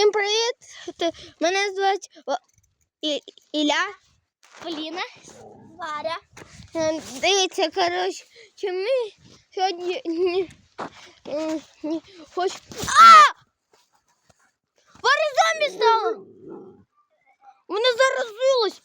Всім привіт! Мене звуть І- Ілля, Поліна, Варя. Е, Дивіться, коротше, ми сьогодні ні, е, хоч. А! Варя зомбі стало! Вона заразилось!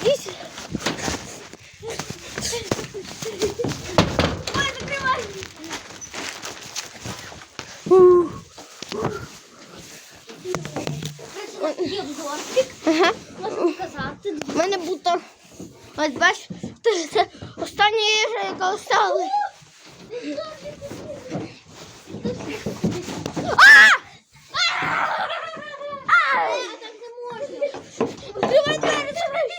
Здесь. Ой, закривай! Є бортик, Ага. можна сказати. У мене бутер. Ось бач, це, остання їжа, яка осталась. Так не можна. Відкривай двері, давай.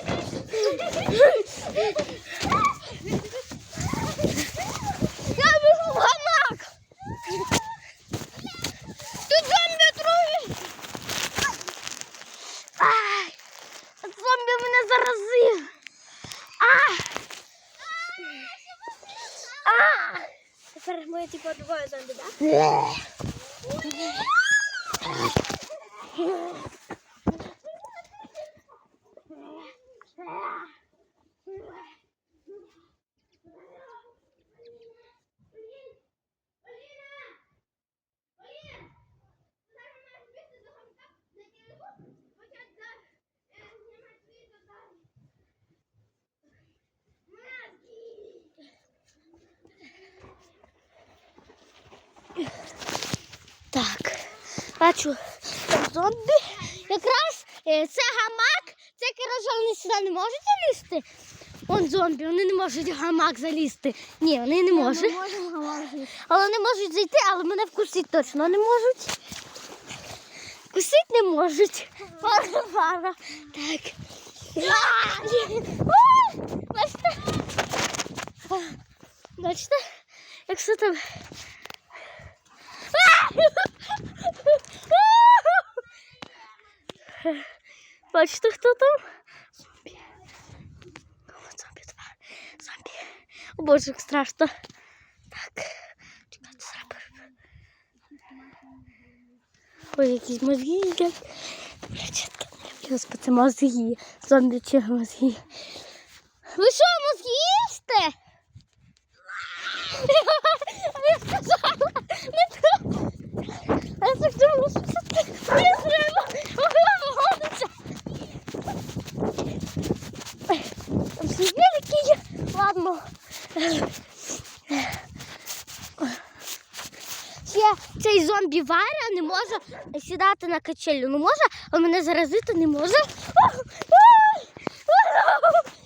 Я біжу в гамак. Тут зомбі отруєш. Ай, зомбі мене заразив. А. А. Тепер ми типу двоє зомбі, так? Бачу там зомбі. Якраз е, це гамак, це вони сюди не можуть залізти. Вон зомбі, вони не можуть в гамак залізти. Ні, вони не можуть. Але вони можуть зайти, але мене вкусити точно не можуть. Вкусити не можуть. Пара, пара. Так. Бачите? Бачите? Якщо там. А! Бачите, хто там? Зомбі. Зомбі два. Зомбі. О боже, як страшно. Так. Чекайте, зараз. Ой, якісь мозги їдять. Блядь, не люблю спати мозги. Зомбі чи мозги. Ви що, мозги їсте? Я сказала, не то. А я так думала, що це не треба. Виходиться. Там всі великі є. Ладно. Ще цей зомбі Варя не може сідати на качелю. Ну може, а мене заразити не може.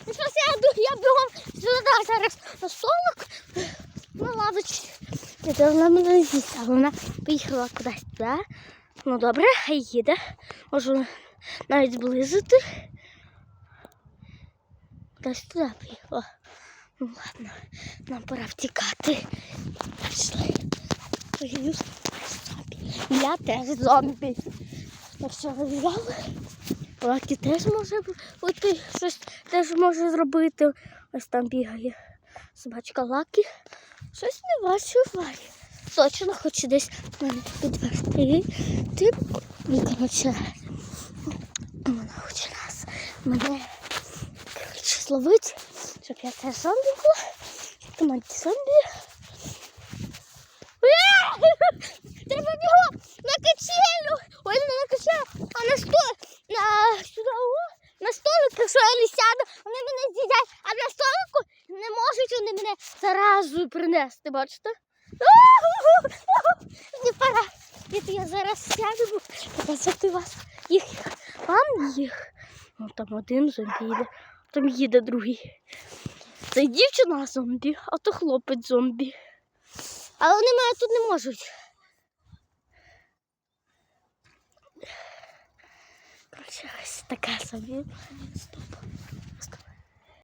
І щось я, я бігом сюди зараз на столик, на лавочці. Вона мене з'їсть, а вона поїхала кудись туди. Ну добре, хай їде. Можу навіть зблизити. Кудись туди поїхала. Ну ладно, нам пора втікати. Пішли. Боюсь, зомбі. Я теж зомбі. Якщо ви взяли, Лакі теж може бути, щось теж може зробити. Ось там бігає собачка Лакі. Щось не бачу Варі. Точно хоче десь мене підвести. Ти, ну, коротше, вона хоче нас мене коротше, зловити, щоб я теж зомбі була. Команді зомбі. Треба на качелю. Ой, не на качелю, а на стол. На, сюди, о, на столик, якщо я не сяду, вони мене з'їдять, а на столику не можуть вони мене заразою принести, бачите? Не пора. Діти, я зараз сяду, бо показати вас їх. Вам їх. Ну, там один зомбі їде, там їде другий. Це дівчина зомбі, а то хлопець зомбі. Але вони мене тут не можуть. Щось така собі. Стоп.